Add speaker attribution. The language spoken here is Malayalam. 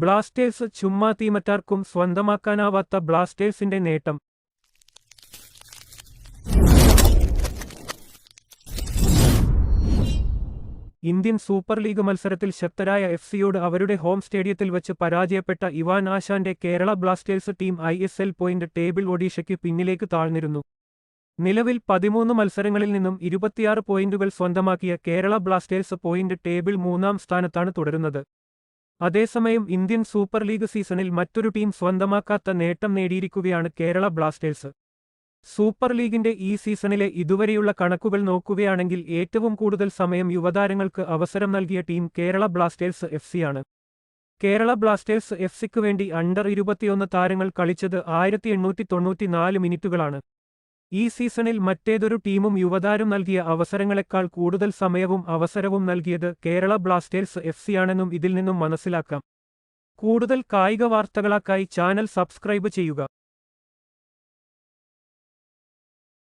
Speaker 1: ബ്ലാസ്റ്റേഴ്സ് ചുമ്മാ തീമറ്റാർക്കും സ്വന്തമാക്കാനാവാത്ത ബ്ലാസ്റ്റേഴ്സിന്റെ നേട്ടം. ഇന്ത്യൻ സൂപ്പർ ലീഗ് മത്സരത്തിൽ ശക്തരായ എഫ് സിയോട് അവരുടെ ഹോം സ്റ്റേഡിയത്തിൽ വച്ച് പരാജയപ്പെട്ട ഇവാൻ ആശാന്റെ Kerala Blasters team I S L point table ഒഡീഷയ്ക്ക് പിന്നിലേക്ക് താഴ്ന്നിരുന്നു. നിലവിൽ പതിമൂന്ന് മത്സരങ്ങളിൽ നിന്നും ഇരുപത്തിയാറ് പോയിന്റുകൾ സ്വന്തമാക്കിയ കേരള ബ്ലാസ്റ്റേഴ്സ് പോയിന്റ് ടേബിൾ മൂന്നാം സ്ഥാനത്താണ് തുടരുന്നത്. അതേസമയം ഇന്ത്യൻ സൂപ്പർ ലീഗ് സീസണിൽ മറ്റൊരു ടീം സ്വന്തമാക്കാത്ത നേട്ടം നേടിയിരിക്കുകയാണ് കേരള ബ്ലാസ്റ്റേഴ്സ്. സൂപ്പർ ലീഗിന്റെ ഈ സീസണിലെ ഇതുവരെയുള്ള കണക്കുകൾ നോക്കുകയാണെങ്കിൽ ഏറ്റവും കൂടുതൽ സമയം യുവതാരങ്ങൾക്ക് അവസരം നൽകിയ ടീം കേരള ബ്ലാസ്റ്റേഴ്സ് എഫ് സിയാണ് കേരള ബ്ലാസ്റ്റേഴ്സ് എഫ് സിക്ക് വേണ്ടി അണ്ടർ ഇരുപത്തിയൊന്ന് താരങ്ങൾ കളിച്ചത് ആയിരത്തി എണ്ണൂറ്റി മിനിറ്റുകളാണ്. ഈ സീസണിൽ മറ്റേതൊരു ടീമും യുവതാരം നൽകിയ അവസരങ്ങളെക്കാൾ കൂടുതൽ സമയവും അവസരവും നൽകിയത് കേരള ബ്ലാസ്റ്റേഴ്സ് എഫ് സിയാണെന്നും ഇതിൽ നിന്നും മനസ്സിലാക്കാം. കൂടുതൽ കായിക വാർത്തകളാക്കായി ചാനൽ സബ്സ്ക്രൈബ് ചെയ്യുക.